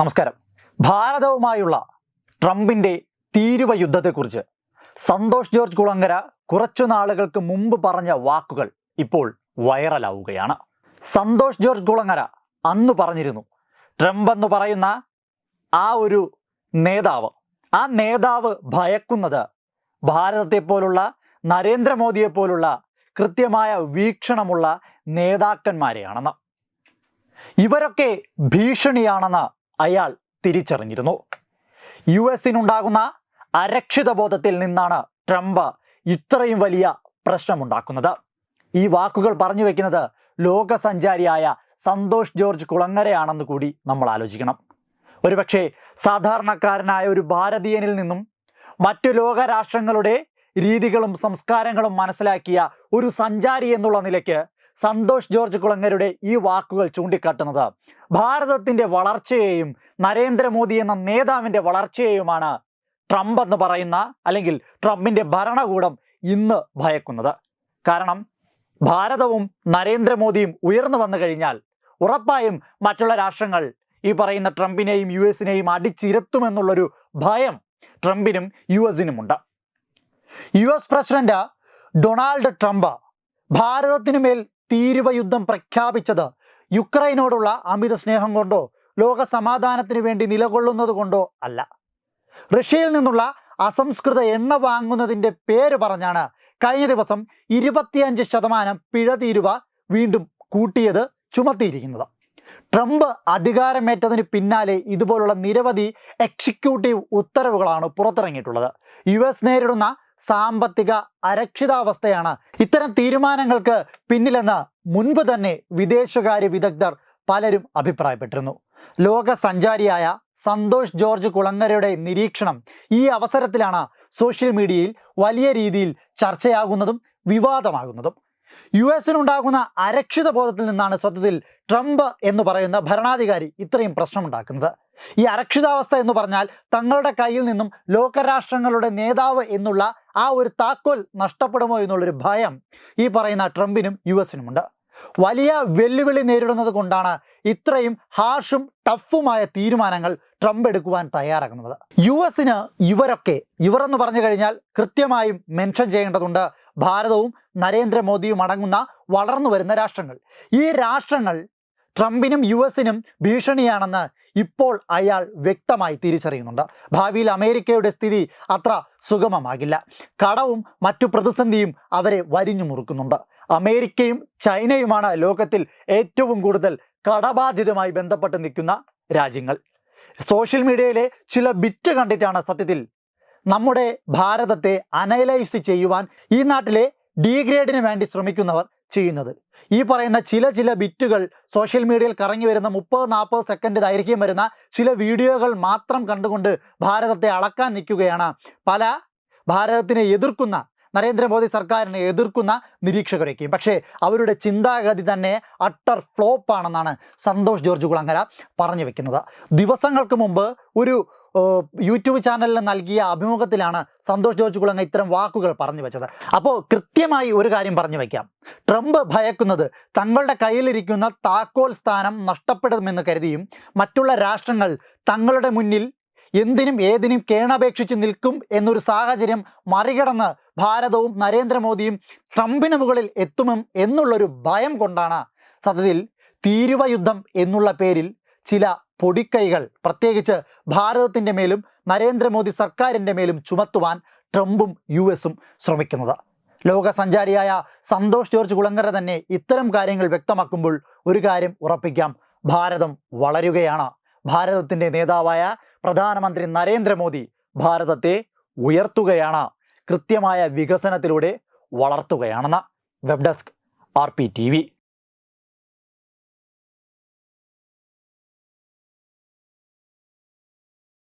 നമസ്കാരം. ഭാരതവുമായുള്ള ട്രംപിന്റെ തീരുവ യുദ്ധത്തെക്കുറിച്ച് സന്തോഷ് ജോർജ് കുളങ്കര കുറച്ചു നാളുകൾക്ക് മുമ്പ് പറഞ്ഞ വാക്കുകൾ ഇപ്പോൾ വൈറലാവുകയാണ്. സന്തോഷ് ജോർജ് കുളങ്ങര അന്ന് പറഞ്ഞിരുന്നു ട്രംപ് എന്ന് പറയുന്ന ആ ഒരു നേതാവ് ആ നേതാവ് ഭയക്കുന്നത് ഭാരതത്തെ പോലുള്ള നരേന്ദ്രമോദിയെ പോലുള്ള കൃത്യമായ വീക്ഷണമുള്ള നേതാക്കന്മാരെയാണെന്ന്. ഇവരൊക്കെ ഭീഷണിയാണെന്ന് അയാൾ തിരിച്ചറിഞ്ഞിരുന്നു. യു എസിനുണ്ടാകുന്ന അരക്ഷിതബോധത്തിൽ നിന്നാണ് ട്രംപ് ഇത്രയും വലിയ പ്രശ്നമുണ്ടാക്കുന്നത്. ഈ വാക്കുകൾ പറഞ്ഞു വെക്കുന്നത് ലോകസഞ്ചാരിയായ സന്തോഷ് ജോർജ് കുളങ്ങരയാണെന്ന് കൂടി നമ്മൾ ആലോചിക്കണം. ഒരുപക്ഷെ സാധാരണക്കാരനായ ഒരു ഭാരതീയനിൽ നിന്നും മറ്റു ലോകരാഷ്ട്രങ്ങളുടെ രീതികളും സംസ്കാരങ്ങളും മനസ്സിലാക്കിയ ഒരു സഞ്ചാരി എന്നുള്ള നിലയ്ക്ക് സന്തോഷ് ജോർജ് കുളങ്ങരുടെ ഈ വാക്കുകൾ ചൂണ്ടിക്കാട്ടുന്നത്. ഭാരതത്തിന്റെ വളർച്ചയെയും നരേന്ദ്രമോദി എന്ന നേതാവിന്റെ വളർച്ചയെയുമാണ് ട്രംപ് എന്ന് പറയുന്ന അല്ലെങ്കിൽ ട്രംപിന്റെ ഭരണകൂടം ഇന്ന് ഭയക്കുന്നത്. കാരണം ഭാരതവും നരേന്ദ്രമോദിയും ഉയർന്നു വന്നു കഴിഞ്ഞാൽ ഉറപ്പായും മറ്റുള്ള രാഷ്ട്രങ്ങൾ ഈ പറയുന്ന ട്രംപിനെയും യു എസിനെയും അടിച്ചിരുത്തുമെന്നുള്ളൊരു ഭയം ട്രംപിനും U എസിനുമുണ്ട്. U S president Donald Trump ഭാരതത്തിനു മേൽ തീരുവ യുദ്ധം പ്രഖ്യാപിച്ചത് യുക്രൈനോടുള്ള അമിത സ്നേഹം കൊണ്ടോ ലോക സമാധാനത്തിന് വേണ്ടി നിലകൊള്ളുന്നത് കൊണ്ടോ അല്ല. റഷ്യയിൽ നിന്നുള്ള അസംസ്കൃത എണ്ണ വാങ്ങുന്നതിന്റെ പേര് പറഞ്ഞാണ് കഴിഞ്ഞ ദിവസം ഇരുപത്തിയഞ്ച് ശതമാനം പിഴ തീരുവ വീണ്ടും കൂട്ടിയത് ചുമത്തിയിരിക്കുന്നത്. ട്രംപ് അധികാരമേറ്റതിന് പിന്നാലെ ഇതുപോലുള്ള നിരവധി എക്സിക്യൂട്ടീവ് ഉത്തരവുകളാണ് പുറത്തിറങ്ങിയിട്ടുള്ളത്. യു നേരിടുന്ന സാമ്പത്തിക അരക്ഷിതാവസ്ഥയാണ്. ഇത്തരം തീരുമാനങ്ങൾക്ക് പിന്നിലെന്ന് മുൻപ് തന്നെ വിദേശകാര്യ വിദഗ്ധർ പലരും അഭിപ്രായപ്പെട്ടിരുന്നു. ലോക സഞ്ചാരിയായ സന്തോഷ് ജോർജ് കുളങ്ങരയുടെ നിരീക്ഷണം ഈ അവസരത്തിലാണ് സോഷ്യൽ മീഡിയയിൽ വലിയ രീതിയിൽ ചർച്ചയാകുന്നതും വിവാദമാകുന്നതും. യു എസിനുണ്ടാകുന്ന അരക്ഷിത ബോധത്തിൽ നിന്നാണ് സത്യത്തിൽ ട്രംപ് എന്ന് പറയുന്ന ഭരണാധികാരി ഇത്രയും പ്രശ്നമുണ്ടാക്കുന്നത്. ഈ അരക്ഷിതാവസ്ഥ എന്ന് പറഞ്ഞാൽ തങ്ങളുടെ കയ്യിൽ നിന്നും ലോകരാഷ്ട്രങ്ങളുടെ നേതാവ് എന്നുള്ള ആ ഒരു താക്കോൽ നഷ്ടപ്പെടുമോ എന്നുള്ളൊരു ഭയം ഈ പറയുന്ന ട്രംപിനും യു എസിനുമുണ്ട്. വലിയ വെല്ലുവിളി നേരിടുന്നത് കൊണ്ടാണ് ഇത്രയും ഹാർഷും ടഫുമായ തീരുമാനങ്ങൾ ട്രംപ് എടുക്കുവാൻ തയ്യാറാകുന്നത്. യു എസിന് ഇവരൊക്കെ ഇവർ എന്ന് പറഞ്ഞു കഴിഞ്ഞാൽ കൃത്യമായും മെൻഷൻ ചെയ്യേണ്ടതുണ്ട്. ഭാരതവും നരേന്ദ്രമോദിയും അടങ്ങുന്ന വളർന്നു വരുന്ന രാഷ്ട്രങ്ങൾ. ഈ രാഷ്ട്രങ്ങൾ ട്രംപിനും യു എസിനും ഭീഷണിയാണെന്ന് ഇപ്പോൾ അയാൾ വ്യക്തമായി തിരിച്ചറിയുന്നുണ്ട്. ഭാവിയിൽ അമേരിക്കയുടെ സ്ഥിതി അത്ര സുഗമമാകില്ല. കടവും മറ്റു പ്രതിസന്ധിയും അവരെ വരിഞ്ഞു മുറുക്കുന്നുണ്ട്. അമേരിക്കയും ചൈനയുമാണ് ലോകത്തിൽ ഏറ്റവും കൂടുതൽ കടബാധിതമായി ബന്ധപ്പെട്ട് നിൽക്കുന്ന രാജ്യങ്ങൾ. സോഷ്യൽ മീഡിയയിലെ ചില ബിറ്റ് കണ്ടിട്ടാണ് സത്യത്തിൽ നമ്മുടെ ഭാരതത്തെ അനലൈസ് ചെയ്യുവാൻ ഈ നാട്ടിലെ ഡീഗ്രേഡിന് വേണ്ടി ശ്രമിക്കുന്നവർ ചെയ്യുന്നത്. ഈ പറയുന്ന ചില ചില ബിറ്റുകൾ സോഷ്യൽ മീഡിയയിൽ കറങ്ങി വരുന്ന മുപ്പത് നാൽപ്പത് സെക്കൻഡ് ദൈർഘ്യം വരുന്ന ചില വീഡിയോകൾ മാത്രം കണ്ടുകൊണ്ട് ഭാരതത്തെ അളക്കാൻ നിൽക്കുകയാണ്. പല ഭാരതത്തിനെ എതിർക്കുന്ന നരേന്ദ്രമോദി സർക്കാരിനെ എതിർക്കുന്ന നിരീക്ഷകരൊക്കെയും. പക്ഷേ അവരുടെ ചിന്താഗതി തന്നെ അട്ടർ ഫ്ലോപ്പ് ആണെന്നാണ് സന്തോഷ് ജോർജ് കുളങ്ങര പറഞ്ഞു വെക്കുന്നത്. ദിവസങ്ങൾക്ക് മുമ്പ് ഒരു യൂട്യൂബ് ചാനലിൽ നൽകിയ അഭിമുഖത്തിലാണ് സന്തോഷ് ജോർജ് കുളങ്ങ ഇത്തരം വാക്കുകൾ പറഞ്ഞു വെച്ചത്. അപ്പോൾ കൃത്യമായി ഒരു കാര്യം പറഞ്ഞു വയ്ക്കാം ട്രംപ് ഭയക്കുന്നത് തങ്ങളുടെ കയ്യിലിരിക്കുന്ന താക്കോൽ സ്ഥാനം നഷ്ടപ്പെടുമെന്ന് കരുതിയും മറ്റുള്ള രാഷ്ട്രങ്ങൾ തങ്ങളുടെ മുന്നിൽ എന്തിനും ഏതിനും കേണപേക്ഷിച്ച് നിൽക്കും എന്നൊരു സാഹചര്യം മറികടന്ന് ഭാരതവും നരേന്ദ്രമോദിയും ട്രംപിന് മുകളിൽ എത്തുമെന്നും എന്നുള്ളൊരു ഭയം കൊണ്ടാണ് സത്യത്തിൽ തീരുവ യുദ്ധം എന്നുള്ള പേരിൽ ചില പൊടിക്കൈകൾ. പ്രത്യേകിച്ച് ഭാരതത്തിന്റെ മേലും നരേന്ദ്രമോദി സർക്കാരിന്റെ മേലും ചുമത്തുവാൻ ട്രംപും യു എസും ശ്രമിക്കുന്നത്. ലോകസഞ്ചാരിയായ സന്തോഷ് ജോർജ് കുളങ്ങര തന്നെ ഇത്തരം കാര്യങ്ങൾ വ്യക്തമാക്കുമ്പോൾ ഒരു കാര്യം ഉറപ്പിക്കാം. ഭാരതം വളരുകയാണ്. ഭാരതത്തിന്റെ നേതാവായ പ്രധാനമന്ത്രി നരേന്ദ്രമോദി ഭാരതത്തെ ഉയർത്തുകയാണ്. കൃത്യമായ വികസനത്തിലൂടെ വളർത്തുകയാണെന്ന്. Web desk R P T V.